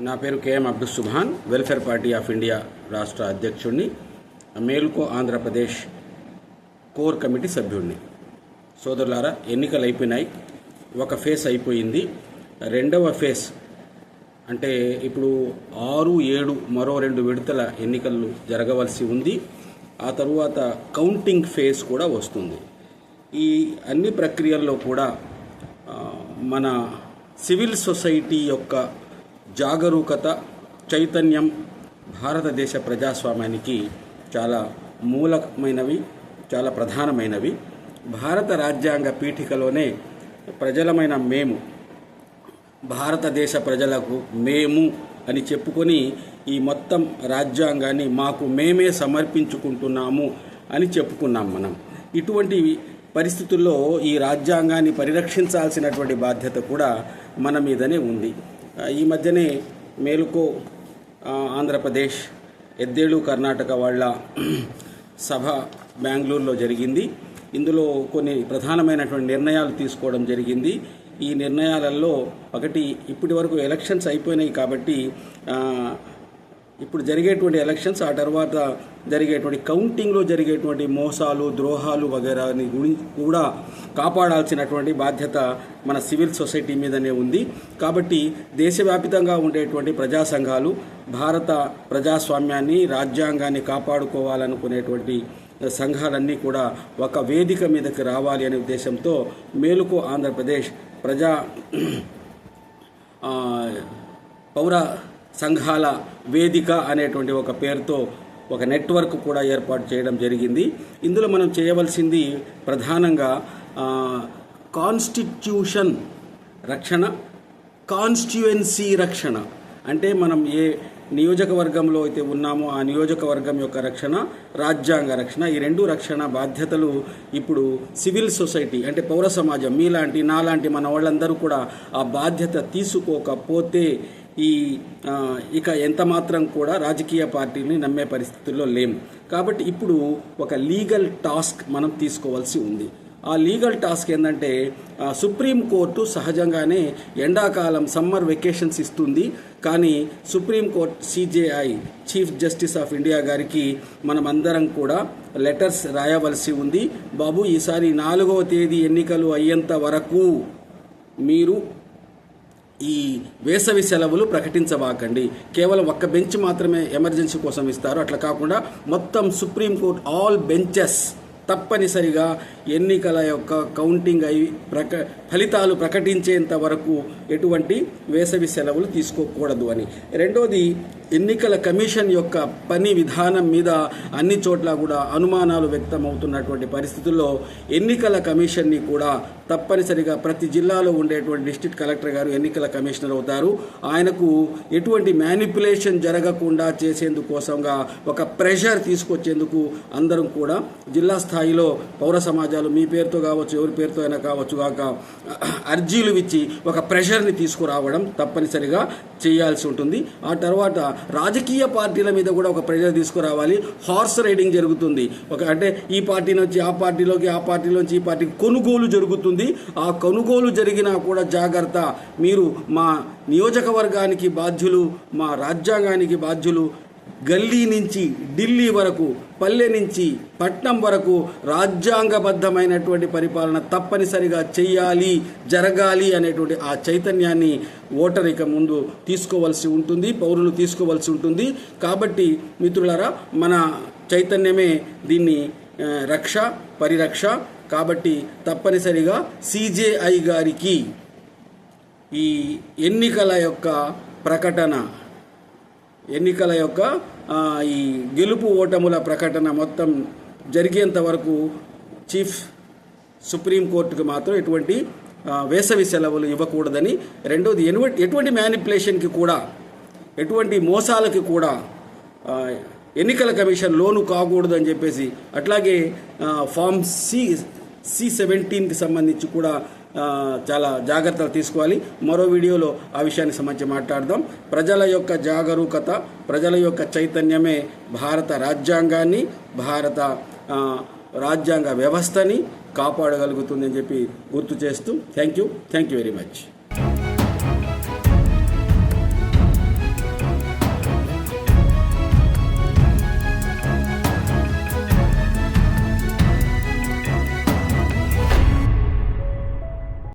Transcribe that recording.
నా పేరు KM Abdul Subhan welfare party of India రాష్ట్ర అధ్యక్షుడిని మేల్కో ఆంధ్రప్రదేశ్ కోర్ కమిటీ సభ్యుడిని సోదరులారా ఎన్నికలు అయిపోయినాయి ఒక ఫేస్ అయిపోయింది. రెండవ ఫేస్ అంటే ఇప్పుడు ఆరు ఏడు మరో రెండు విడతల ఎన్నికలు జరగవలసి ఉంది. ఆ తరువాత కౌంటింగ్ ఫేజ్ కూడా వస్తుంది. ఈ అన్ని ప్రక్రియల్లో కూడా మన సివిల్ సొసైటీ యొక్క జాగరూకత చైతన్యం భారతదేశ ప్రజాస్వామ్యానికి చాలా మూలమైనవి చాలా ప్రధానమైనవి. భారత రాజ్యాంగ పీఠికలోనే ప్రజలమైన మేము భారతదేశ ప్రజలకు మేము అని చెప్పుకొని ఈ మొత్తం రాజ్యాంగాన్ని మాకు మేమే సమర్పించుకుంటున్నాము అని చెప్పుకున్నాం మనం. ఇటువంటి పరిస్థితుల్లో ఈ రాజ్యాంగాన్ని పరిరక్షించాల్సినటువంటి బాధ్యత కూడా మన మీదనే ఉంది. ఈ మధ్యనే మేలుకో ఆంధ్రప్రదేశ్ ఎద్దేడు కర్ణాటక వాళ్ళ సభ బెంగళూరులో జరిగింది. ఇందులో కొన్ని ప్రధానమైనటువంటి నిర్ణయాలు తీసుకోవడం జరిగింది. ఈ నిర్ణయాలలో ఒకటి ఇప్పటి వరకు ఎలక్షన్స్ అయిపోయినాయి కాబట్టి ఇప్పుడు జరిగేటువంటి ఎలక్షన్స్ ఆ తర్వాత జరిగేటువంటి కౌంటింగ్లో జరిగేటువంటి మోసాలు ద్రోహాలు వగేరాని గురించి కూడా కాపాడాల్సినటువంటి బాధ్యత మన సివిల్ సొసైటీ మీదనే ఉంది. కాబట్టి దేశవ్యాప్తంగా ఉండేటువంటి ప్రజా సంఘాలు భారత ప్రజాస్వామ్యాన్ని రాజ్యాంగాన్ని కాపాడుకోవాలనుకునేటువంటి సంఘాలన్నీ కూడా ఒక వేదిక మీదకి రావాలి అనే ఉద్దేశంతో మేలుకు ఆంధ్రప్రదేశ్ ప్రజా పౌర సంఘాల వేదిక అనేటువంటి ఒక పేరుతో ఒక నెట్వర్క్ కూడా ఏర్పాటు చేయడం జరిగింది. ఇందులో మనం చేయవలసింది ప్రధానంగా కాన్స్టిట్యూషన్ రక్షణ కాన్స్టిట్యుయెన్సీ రక్షణ. అంటే మనం ఏ నియోజకవర్గంలో అయితే ఉన్నామో ఆ నియోజకవర్గం యొక్క రక్షణ రాజ్యాంగ రక్షణ ఈ రెండు రక్షణ బాధ్యతలు ఇప్పుడు సివిల్ సొసైటీ అంటే పౌర సమాజం మీలాంటి నాలాంటి మన వాళ్ళందరూ కూడా ఆ బాధ్యత తీసుకోకపోతే ఈ ఇక ఎంత మాత్రం కూడా రాజకీయ పార్టీని నమ్మే పరిస్థితుల్లో లేము. కాబట్టి ఇప్పుడు ఒక లీగల్ టాస్క్ మనం తీసుకోవాల్సి ఉంది. ఆ లీగల్ టాస్క్ ఏంటంటే సుప్రీంకోర్టు సహజంగానే ఎండాకాలం సమ్మర్ వెకేషన్స్ ఇస్తుంది. కానీ supreme court CJI chief justice of India గారికి మనమందరం కూడా లెటర్స్ రాయవలసి ఉంది. బాబు ఈసారి నాలుగవ తేదీ ఎన్నికలు అయ్యేంత వరకు మీరు ఈ వేసవి సెలవులు ప్రకటించబాకండి. కేవలం ఒక్క బెంచ్ మాత్రమే ఎమర్జెన్సీ కోసం ఇస్తారు. అట్లా కాకుండా మొత్తం సుప్రీంకోర్టు ఆల్ బెంచెస్ తప్పనిసరిగా ఎన్నికల యొక్క కౌంటింగ్ అయి ప్రక ఫలితాలు ప్రకటించేంత వరకు ఎటువంటి వేసవి సెలవులు తీసుకోకూడదు అని. రెండోది ఎన్నికల కమిషన్ యొక్క పని విధానం మీద అన్ని చోట్ల కూడా అనుమానాలు వ్యక్తమవుతున్నటువంటి పరిస్థితుల్లో ఎన్నికల కమిషన్ని కూడా తప్పనిసరిగా ప్రతి జిల్లాలో ఉండేటువంటి డిస్టిక్ కలెక్టర్ గారు ఎన్నికల కమిషనర్ అవుతారు. ఆయనకు ఎటువంటి మ్యానిపులేషన్ జరగకుండా చేసేందుకోసంగా ఒక ప్రెషర్ తీసుకొచ్చేందుకు అందరం కూడా జిల్లా స్థాయిలో పౌర సమాజాలు మీ పేరుతో కావచ్చు ఎవరి పేరుతో అయినా కావచ్చు కాక అర్జీలు ఇచ్చి ఒక ప్రెషర్ని తీసుకురావడం తప్పనిసరిగా చేయాల్సి ఉంటుంది. ఆ తర్వాత రాజకీయ పార్టీల మీద కూడా ఒక ప్రెషర్ తీసుకురావాలి. హార్స్ రైడింగ్ జరుగుతుంది. ఒక అంటే ఈ పార్టీ నుంచి ఆ పార్టీలోకి ఆ పార్టీలోంచి ఈ పార్టీకి కొనుగోలు జరుగుతుంది. ఆ కొనుగోలు జరిగినా కూడా జాగ్రత్త. మీరు మా నియోజకవర్గానికి బాధ్యులు మా రాజ్యాంగానికి బాధ్యులు గల్లీ నుంచి ఢిల్లీ వరకు పల్లె నుంచి పట్నం వరకు రాజ్యాంగబద్ధమైనటువంటి పరిపాలన తప్పనిసరిగా చేయాలి జరగాలి అనేటువంటి ఆ చైతన్యాన్ని ఓటర్ ఇక ముందు తీసుకోవాల్సి ఉంటుంది పౌరులు తీసుకోవాల్సి ఉంటుంది. కాబట్టి మిత్రులారా మన చైతన్యమే దీన్ని రక్ష పరిరక్ష. కాబట్టి తప్పనిసరిగా సిజేఐ గారికి ఈ ఎన్నికల యొక్క ప్రకటన ఎన్నికల యొక్క ఈ గెలుపు ఓటముల ప్రకటన మొత్తం జరిగేంత వరకు చీఫ్ సుప్రీంకోర్టుకు మాత్రం ఎటువంటి వేసవి సెలవులు ఇవ్వకూడదని రెండోది ఎటువంటి ఎటువంటి మ్యానిపులేషన్కి కూడా ఎటువంటి మోసాలకి కూడా ఎన్నికల కమిషన్ లోను కాకూడదు అని చెప్పేసి అట్లాగే ఫామ్ సి సి సెవెంటీన్కి సంబంధించి కూడా చాలా జాగ్రత్తలు తీసుకోవాలి. మరో వీడియోలో ఆ విషయానికి సంబంధించి మాట్లాడదాం. ప్రజల యొక్క జాగరూకత ప్రజల యొక్క చైతన్యమే భారత రాజ్యాంగాన్ని భారత రాజ్యాంగ వ్యవస్థని కాపాడగలుగుతుందని చెప్పి గుర్తు చేస్తూ thank you. Thank you very much.